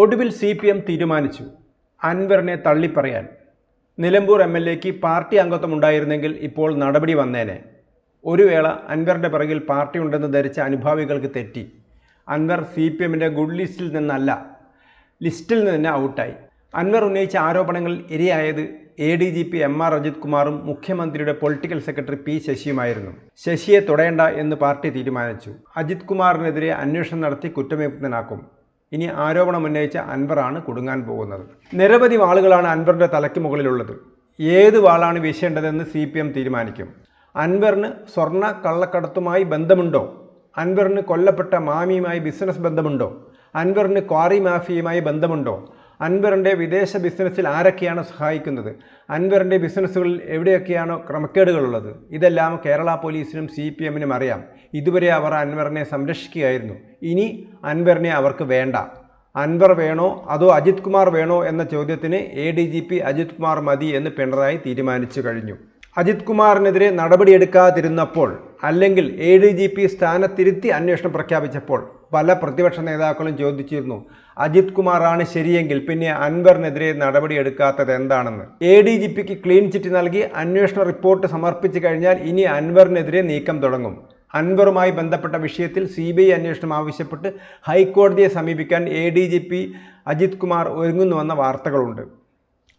ഒടുവിൽ C P M തീരുമാനിച്ചു. അൻവറിനെ തള്ളിപ്പറയാൻ. നിലമ്പൂർ എം എൽ എക്ക് പാർട്ടി അംഗത്വം ഉണ്ടായിരുന്നെങ്കിൽ ഇപ്പോൾ നടപടി വന്നേനെ. ഒരു വേള അൻവറിന്റെ പിറകിൽ പാർട്ടി ഉണ്ടെന്ന് ധരിച്ച അനുഭാവികൾക്ക് തെറ്റി. അൻവർ സി പി എമ്മിന്റെ ഗുഡ് ലിസ്റ്റിൽ നിന്നല്ല ലിസ്റ്റിൽ നിന്ന് തന്നെ ഔട്ടായി. അൻവർ ഉന്നയിച്ച ആരോപണങ്ങൾ ഇരയായത് A D G P M R Ajith കുമാറും മുഖ്യമന്ത്രിയുടെ പൊളിറ്റിക്കൽ സെക്രട്ടറി പി ശശിയുമായിരുന്നു. ശശിയെ തുടയണ്ട എന്ന് പാർട്ടി തീരുമാനിച്ചു. അജിത് കുമാറിനെതിരെ അന്വേഷണം നടത്തി കുറ്റവിമുക്തനാക്കും. ഇനി ആരോപണം ഉന്നയിച്ച അൻവറാണ് കുടുങ്ങാൻ പോകുന്നത്. നിരവധി വാളുകളാണ് അൻവറിന്റെ തലയ്ക്ക് മുകളിലുള്ളത്. ഏത് വാളാണ് വീശേണ്ടതെന്ന് സി പി എം തീരുമാനിക്കും. അൻവറിന് സ്വർണ കള്ളക്കടത്തുമായി ബന്ധമുണ്ടോ? അൻവറിന് കൊല്ലപ്പെട്ട മാമിയുമായി ബിസിനസ് ബന്ധമുണ്ടോ? അൻവറിന് ക്വാറി മാഫിയുമായി ബന്ധമുണ്ടോ? അൻവറിന്റെ വിദേശ ബിസിനസ്സിൽ ആരൊക്കെയാണ് സഹായിക്കുന്നത്? അൻവറിന്റെ ബിസിനസ്സുകളിൽ എവിടെയൊക്കെയാണോ ക്രമക്കേടുകളുള്ളത്? ഇതെല്ലാം കേരള പോലീസിനും സി പി എമ്മിനും അറിയാം. ഇതുവരെ അവർ അൻവറിനെ സംരക്ഷിക്കുകയായിരുന്നു. ഇനി അൻവറിനെ അവർക്ക് വേണ്ട. അൻവർ വേണോ? അതോ അജിത് കുമാർ വേണോ എന്ന ചോദ്യത്തിന് A D G P Ajith Kumar മതി എന്ന് പിണറായി തീരുമാനിച്ചു കഴിഞ്ഞു. അജിത് കുമാറിനെതിരെ നടപടിയെടുക്കാതിരുന്നപ്പോൾ അല്ലെങ്കിൽ എ ഡി ജി പി സ്ഥാനത്തിരുത്തി അന്വേഷണം പ്രഖ്യാപിച്ചപ്പോൾ പല പ്രതിപക്ഷ നേതാക്കളും ചോദിച്ചിരുന്നു അജിത് കുമാറാണ് ശരിയെങ്കിൽ പിന്നെ അൻവറിനെതിരെ നടപടിയെടുക്കാത്തത് എന്താണെന്ന്? എ ഡി ജി പിക്ക് ക്ലീൻ ചിറ്റ് നൽകി അന്വേഷണ റിപ്പോർട്ട് സമർപ്പിച്ചു കഴിഞ്ഞാൽ ഇനി അൻവറിനെതിരെ നീക്കം തുടങ്ങും. അൻവറുമായി ബന്ധപ്പെട്ട വിഷയത്തിൽ സി ബി ഐ അന്വേഷണം ആവശ്യപ്പെട്ട് ഹൈക്കോടതിയെ സമീപിക്കാൻ A D G P Ajith Kumar ഒരുങ്ങുന്നുവെന്ന വാർത്തകളുണ്ട്.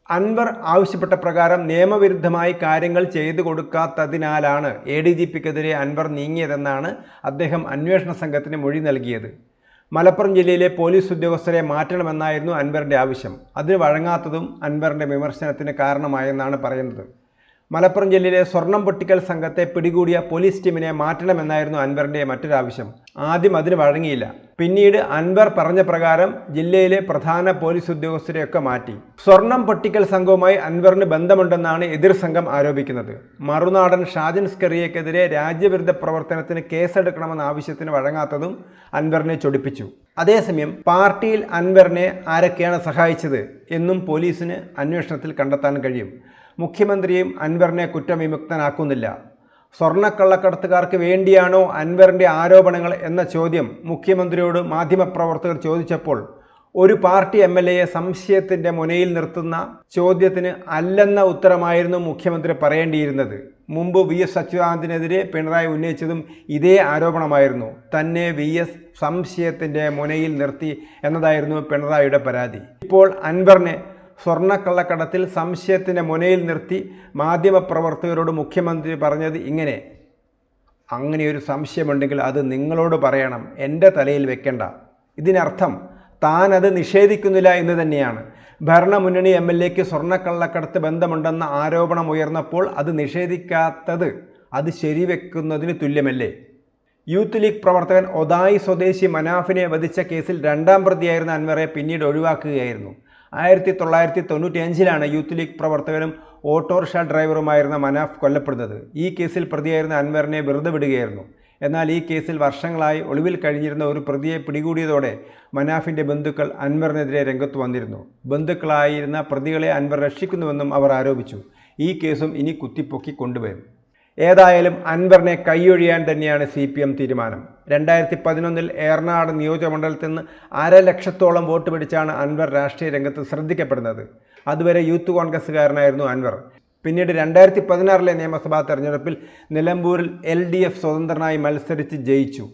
അൻവർ ആവശ്യപ്പെട്ട പ്രകാരം നിയമവിരുദ്ധമായി കാര്യങ്ങൾ ചെയ്തു കൊടുക്കാത്തതിനാലാണ് എ ഡി ജി പിക്കെതിരെ അൻവർ നീങ്ങിയതെന്നാണ് അദ്ദേഹം അന്വേഷണ സംഘത്തിന് മൊഴി നൽകിയത്. മലപ്പുറം ജില്ലയിലെ പോലീസ് ഉദ്യോഗസ്ഥരെ മാറ്റണമെന്നായിരുന്നു അൻവറിന്റെ ആവശ്യം. അതിന് വഴങ്ങാത്തതും അൻവറിന്റെ വിമർശനത്തിന് കാരണമായെന്നാണ് പറയുന്നത്. മലപ്പുറം ജില്ലയിലെ സ്വർണം പൊട്ടിക്കൽ സംഘത്തെ പിടികൂടിയ പോലീസ് ടീമിനെ മാറ്റണമെന്നായിരുന്നു അൻവറിന്റെ മറ്റൊരാവശ്യം. ആദ്യം അതിന് വഴങ്ങിയില്ല. പിന്നീട് അൻവർ പറഞ്ഞ പ്രകാരം ജില്ലയിലെ പ്രധാന പോലീസ് ഉദ്യോഗസ്ഥരെയൊക്കെ മാറ്റി. സ്വർണം പൊട്ടിക്കൽ സംഘവുമായി അൻവറിന് ബന്ധമുണ്ടെന്നാണ് എതിർ സംഘം ആരോപിക്കുന്നത്. മറുനാടൻ ഷാജൻ സ്കറിയക്കെതിരെ രാജ്യവിരുദ്ധ പ്രവർത്തനത്തിന് കേസെടുക്കണമെന്ന ആവശ്യത്തിന് വഴങ്ങാത്തതും അൻവറിനെ ചൊടിപ്പിച്ചു. അതേസമയം പാർട്ടിയിൽ അൻവറിനെ ആരൊക്കെയാണ് സഹായിച്ചത് എന്നും പോലീസിന് അന്വേഷണത്തിൽ കണ്ടെത്താൻ കഴിയും. മുഖ്യമന്ത്രിയും അൻവറിനെ കുറ്റവിമുക്തനാക്കുന്നില്ല സ്വർണക്കള്ളക്കടത്തുകാർക്ക് വേണ്ടിയാണോ അൻവറിന്റെ ആരോപണങ്ങൾ എന്ന ചോദ്യം മുഖ്യമന്ത്രിയോട് മാധ്യമപ്രവർത്തകർ ചോദിച്ചപ്പോൾ ഒരു പാർട്ടി എം എൽ എയെ സംശയത്തിന്റെ മുനയിൽ നിർത്തുന്ന ചോദ്യത്തിന് അല്ലെന്ന ഉത്തരമായിരുന്നു മുഖ്യമന്ത്രി പറയേണ്ടിയിരുന്നത്. മുമ്പ് വി എസ് അച്യുതാനന്ദനെതിരെ പിണറായി ഉന്നയിച്ചതും ഇതേ ആരോപണമായിരുന്നു. തന്നെ വി എസ് സംശയത്തിന്റെ മുനയിൽ നിർത്തി എന്നതായിരുന്നു പിണറായിയുടെ പരാതി. ഇപ്പോൾ അൻവറിനെ സ്വർണക്കള്ളക്കടത്തിൽ സംശയത്തിന്റെ മുനയിൽ നിർത്തി മാധ്യമപ്രവർത്തകരോട് മുഖ്യമന്ത്രി പറഞ്ഞത് ഇങ്ങനെ. അങ്ങനെ അങ്ങനെയൊരു സംശയമുണ്ടെങ്കിൽ അത് നിങ്ങളോട് പറയണം. എന്റെ തലയിൽ വെക്കണ്ട. ഇതിനർത്ഥം താൻ അത് നിഷേധിക്കുന്നില്ല എന്ന് തന്നെയാണ്. ഭരണമുന്നണി എം എൽ എക്ക് സ്വർണക്കള്ളക്കടത്ത് ബന്ധമുണ്ടെന്ന ആരോപണം ഉയർന്നപ്പോൾ അത് നിഷേധിക്കാത്തത് അത് ശരിവെക്കുന്നതിന് തുല്യമല്ലേ? യൂത്ത് ലീഗ് പ്രവർത്തകൻ ഒതായി സ്വദേശി മനാഫിനെ വധിച്ച കേസിൽ രണ്ടാം പ്രതിയായിരുന്ന അൻവറെ പിന്നീട് ഒഴിവാക്കുകയായിരുന്നു. ആയിരത്തി തൊള്ളായിരത്തി തൊണ്ണൂറ്റി അഞ്ചിലാണ് യൂത്ത് ലീഗ് പ്രവർത്തകനും ഓട്ടോറിക്ഷ ഡ്രൈവറുമായിരുന്ന മനാഫ് കൊല്ലപ്പെടുന്നത് ഈ കേസിൽ പ്രതിയായിരുന്ന അൻവറിനെ വെറുതെ വിടുകയായിരുന്നു. എന്നാൽ ഈ കേസിൽ വർഷങ്ങളായി ഒളിവിൽ കഴിഞ്ഞിരുന്ന ഒരു പ്രതിയെ പിടികൂടിയതോടെ മനാഫിന്റെ ബന്ധുക്കൾ അൻവറിനെതിരെ രംഗത്ത് വന്നിരുന്നു. ബന്ധുക്കളായിരുന്ന പ്രതികളെ അൻവർ രക്ഷിക്കുന്നുവെന്നും അവർ ആരോപിച്ചു. ഈ കേസും ഇനി കുത്തിപ്പൊക്കി കൊണ്ടുവരും. ഏതായാലും അൻവറിനെ കൈയൊഴിയാൻ തന്നെയാണ് സി പി എം തീരുമാനം. രണ്ടായിരത്തി പതിനൊന്നിൽ ഏറനാട് നിയോജകമണ്ഡലത്തിൽ നിന്ന് അര ലക്ഷത്തോളം വോട്ട് പിടിച്ചാണ് അൻവർ രാഷ്ട്രീയ രംഗത്ത് ശ്രദ്ധിക്കപ്പെടുന്നത്. അതുവരെ യൂത്ത് കോൺഗ്രസ്സുകാരനായിരുന്നു അൻവർ. പിന്നീട് രണ്ടായിരത്തി പതിനാറിലെ നിയമസഭാ തെരഞ്ഞെടുപ്പിൽ നിലമ്പൂരിൽ എൽ ഡി എഫ് സ്വതന്ത്രനായി മത്സരിച്ച് ജയിച്ചു.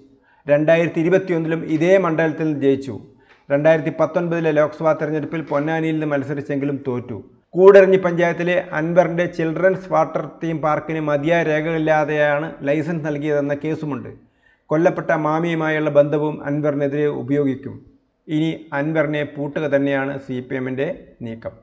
രണ്ടായിരത്തി ഇരുപത്തിയൊന്നിലും ഇതേ മണ്ഡലത്തിൽ ജയിച്ചു. രണ്ടായിരത്തി പത്തൊൻപതിലെ ലോക്സഭാ തെരഞ്ഞെടുപ്പിൽ പൊന്നാനിയിൽ നിന്ന് മത്സരിച്ചെങ്കിലും തോറ്റു. കൂടരഞ്ഞി പഞ്ചായത്തിലെ അൻവറിന്റെ ചിൽഡ്രൻസ് വാട്ടർ തീം പാർക്കിന് മതിയായ രേഖകളില്ലാതെയാണ് ലൈസൻസ് നൽകിയതെന്ന കേസുമുണ്ട്. കൊല്ലപ്പെട്ട മാമിയുമായുള്ള ബന്ധവും അൻവറിനെതിരെ ഉപയോഗിക്കും. ഇനി അൻവറിനെ പൂട്ടുക തന്നെയാണ് സി പി എമ്മിന്റെ നീക്കം.